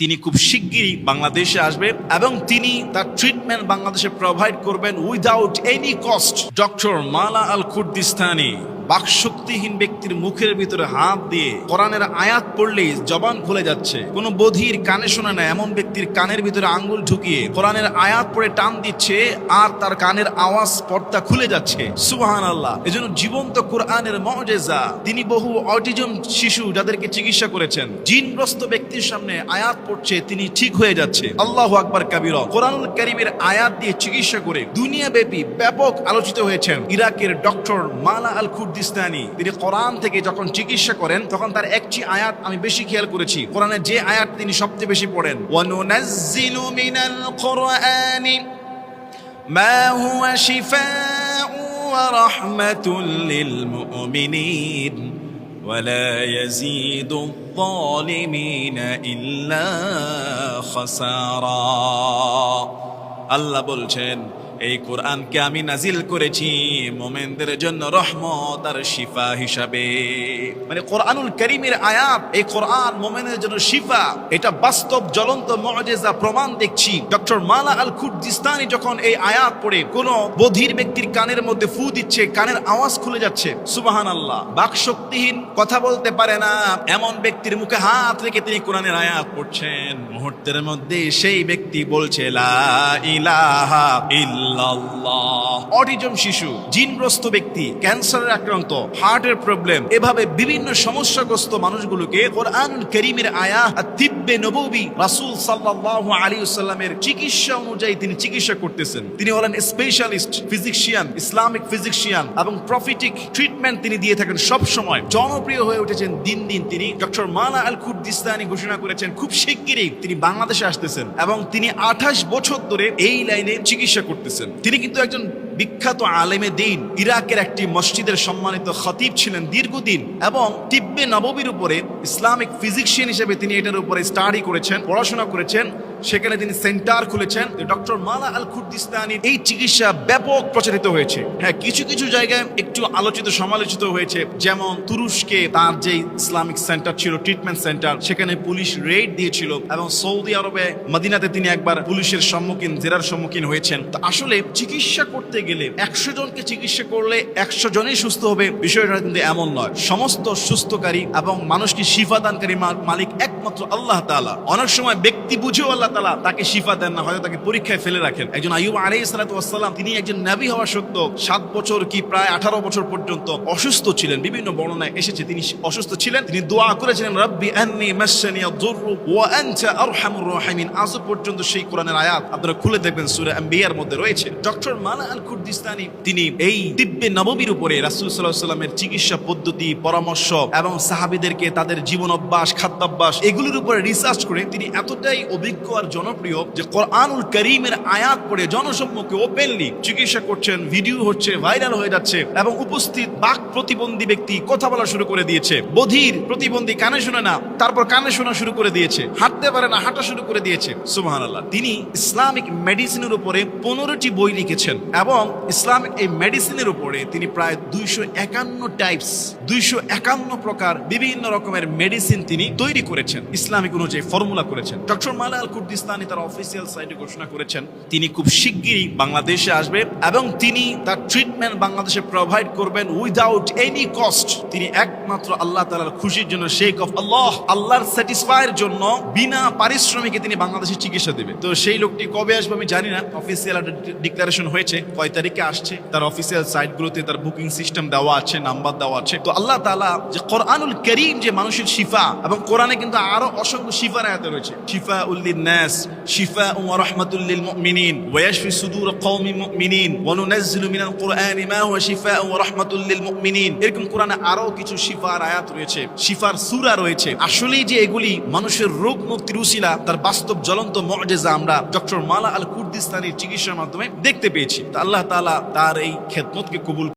তিনি খুব শিগগিরই বাংলাদেশে আসবেন এবং তিনি তার ট্রিটমেন্ট বাংলাদেশে প্রোভাইড করবেন without any cost doctor Mala Al Kurdistani বাকশক্তিহীন ব্যক্তির মুখের ভিতরে হাত দিয়ে কোরআনের আয়াত পড়লেই জবান খুলে যাচ্ছে। কোনো বধির কানে শোনে না, এমন ব্যক্তির কানের ভিতরে আঙ্গুল ঢুকিয়ে কোরআনের আয়াত পড়ে টান দিচ্ছে আর তার কানের আওয়াজ, পর্দা খুলে যাচ্ছে। সুবাহান আল্লাহ এজন্য জীবন্ত কোরআনের মজেজা। তিনি বহু অটিজম শিশু যাদেরকে চিকিৎসা করেছেন। জিনগ্রস্ত ব্যক্তির সামনে আয়াত পড়ছে, তিনি ঠিক হয়ে যাচ্ছে। আল্লাহ আকবর কাবির। কোরআনুল করিমের আয়াত দিয়ে চিকিৎসা করে দুনিয়াব্যাপী ব্যাপক আলোচিত হয়েছেন। ইরাকের ডক্টর মালা আল কুর্দিস্তানি তিনি কোরআন থেকে যখন চিকিৎসা করেন তখন তার একটি আয়াত আমি বেশি খেয়াল করেছি কোরআনের যে আয়াত তিনি সবচেয়ে বেশি পড়েন ওয়ানুনাজ্জিলু মিনাল কোরআনি ما هو شفاء ورحمة للمؤمنين ولا يزيد الظالمين إلا خسارا আল্লাহ বলছেন এই কোরআনকে আমি নাজিল করেছি মোমেনদের জন্য রহমত আর শিফা হিসাবে। মানে কোরআনুল করিমের আয়াত, এই কোরআন মোমেনের জন্য শিফা। এটা বাস্তব জ্বলন্ত মজেজা প্রমাণ দেখছি। ডক্টর মালা আল কুর্দিস্তানি যখন এই আয়াত পড়ে, কোন বধির ব্যক্তির কানের মধ্যে ফু দিচ্ছে, কানের আওয়াজ খুলে যাচ্ছে। সুবাহান আল্লাহ বাক শক্তিহীন কথা বলতে পারে না। এমন ব্যক্তির মুখে হাত রেখে তিনি কোরআনের আয়াত পড়ছেন। মুহূর্তের মধ্যে সেই ব্যক্তি বলছে, লা ইলাহা ইল্লাল্লাহ। অটিজম শিশু, জিনগ্রস্ত ব্যক্তি, ক্যান্সারের আক্রান্ত, হার্টের প্রবলেম, এভাবে বিভিন্ন সমস্যাগ্রস্ত মানুষগুলোকে কোরআন করিমের আয়া তিব্বে নবী রাসূল সাল্লামের চিকিৎসা অনুযায়ী তিনি চিকিৎসা করতেছেন। তিনি হলেন স্পেশালিস্ট ইসলামিক এবং প্রফিটিক ট্রিটমেন্ট তিনি দিয়ে থাকেন সব সময়। জনপ্রিয় হয়ে উঠেছেন দিন দিন তিনি। ডক্টর মালা আল কুর্দিস্তানি ঘোষণা করেছেন, খুব শিগগিরই তিনি বাংলাদেশে আসতেছেন এবং তিনি আঠাশ বছর ধরে এই লাইনে চিকিৎসা করতেছেন। তিনি কিন্তু একজন বিখ্যাত আলেমে দিন। ইরাকের একটি মসজিদের সম্মানিত খতিব ছিলেন দীর্ঘদিন এবং তিব্বে নববীর উপরে ইসলামিক ফিজিশিয়ান হিসেবে তিনি এটার উপরে স্টাডি করেছেন, পড়াশোনা করেছেন। সেখানে তিনি সেন্টার খুলেছেন ডক্টর মালা আল কুর্দিস্তানি এই চিকিৎসা ব্যাপক প্রচারিত হয়েছে। হ্যাঁ কিছু কিছু জায়গায় একটু আলোচিত, সমালোচিত হয়েছে। যেমন তুরস্কে তার যে ইসলামিক সেন্টার ছিল, ট্রিটমেন্ট সেন্টার, সেখানে পুলিশ রেড দিয়েছিল এবং সৌদি আরবে মদিনাতে তিনি একবার পুলিশের সম্মুখীন, জেরার সম্মুখীন হয়েছেন। তো আসলে চিকিৎসা করতে গেলে একশো জনকে চিকিৎসা করলে একশো জনই সুস্থ হবে, বিষয়টা কিন্তু এমন নয়। সমস্ত সুস্থকারী এবং মানুষকে শিফাদানকারী মালিক একমাত্র আল্লাহ তাআলা। অনেক সময় ব্যক্তি বুঝেও আল্লাহ তাআলা তাকে শিফা দেন না, হয়তো তাকে পরীক্ষায় ফেলে রাখেন। একজন আইয়ুব আলাইহিস সালাতু ওয়াসসালাম তিনি একজন নবী হওয়া সত্ত্বেও সাত বছর কি প্রায় আঠারো বছর পর্যন্ত অসুস্থ ছিলেন। বিভিন্ন বর্ণনায় এসেছে তিনি অসুস্থ ছিলেন। তিনি দোয়া করেছিলেন, রব্বি ওয়া আনতা আরহামুর রাহিমিন। আজ পর্যন্ত সেই কোরআনের আয়াত আপনারা খুলে দেখবেন, সূরা আম্বিয়ার মধ্যে রয়েছে। ডক্টর মালা আল কুর্দিস্তানি তিনি এই দিব্যে নববীর উপরে রাসূল সাল্লাল্লাহু আলাইহি চিকিৎসা পদ্ধতি, পরামর্শ এবং সাহাবীদেরকে তাদের জীবন অভ্যাস, খাদ্যাভ্যাস, এগুলোর উপরে রিসার্চ করে তিনি এতটাই অভিজ্ঞ আর জনপ্রিয় যে কোরআনুল করিমের আয়াত পড়ে জনসম্মুখে ওপেনলি চিকিৎসা করছেন ভিডিও হচ্ছে ভাইরাল হয়ে যাচ্ছে এবং উপস্থিত বাক প্রতিবন্ধী ব্যক্তি কথা বলা শুরু করে দিয়েছে। বধির প্রতিবন্ধী কানে শুনে না, তারপর কানে শোনা শুরু করে দিয়েছে। হাঁটতে পারে না, হাঁটা শুরু করে দিয়েছে। সুবহানাল্লাহ। তিনি ইসলামিক মেডিসিনের উপরে পনেরোটি বই লিখেছেন এবং ইসলামিক এই মেডিসিনের উপরে তিনি প্রায় দুইশো একান্ন টাইপস দুইশো একান্ন প্রকার বিভিন্ন রকমের মেডিসিন তিনি তৈরি করেছেন, ইসলামিক অনুযায়ী ফর্মুলা করেছেন। ডক্টর মালা আল কুর্দিস্তানি তার অফিসিয়াল সাইটে ঘোষণা করেছেন, তিনি খুব শিগগিরই বাংলাদেশে আসবে এবং তিনি তার ট্রিটমেন্ট বাংলাদেশে প্রোভাইড করবেন উইদাউট এনি কস্ট তিনি একমাত্র আল্লাহ তালার খুশির জন্য শেখ অফ আল্লাহ আল্লাহর স্যাটিসফাইয়ের জন্য বিনা পারিশ্রমিকে তিনি বাংলাদেশে চিকিৎসা দেবে তো সেই লোকটি কবে আসবে আমি জানি না। অফিসিয়াল ডিক্লারেশন হয়েছে, কয় তারিখে আসছে। তার অফিসিয়াল সাইটগুলোতে তার বুকিং সিস্টেম দেওয়া আছে নাম্বার দেওয়া আছে। তো আল্লাহ তাআলা যে কোরআনুল করিম যে মানুষের শিফা এবং কোরআনে কিন্তু আরও অসংখ্য শিফার আয়াত রয়েছে। শিফা উল্লিন ওয়া ইয়াশফি সুদুর কওমি মুমিনিন ওয়া নুনাজ্জিলু মিনাল কুরআনি মা হুয়া শিফা ওয়া রাহমাতুল লিল মুমিনিন এরকম কোরআনে আরও কিছু শিফার আয়াত রয়েছে, শিফার সূরা রয়েছে। আসলেই যে এগুলি মানুষের রোগ মুক্তির উসিলা, তার বাস্তব জ্বলন্ত মুজিজা আমরা ডক্টর মালা আল কুর্দিস্তানির চিকিৎসার মাধ্যমে দেখতে পেয়েছি। আল্লাহ তাআলা তার এই খেদমতকে কবুল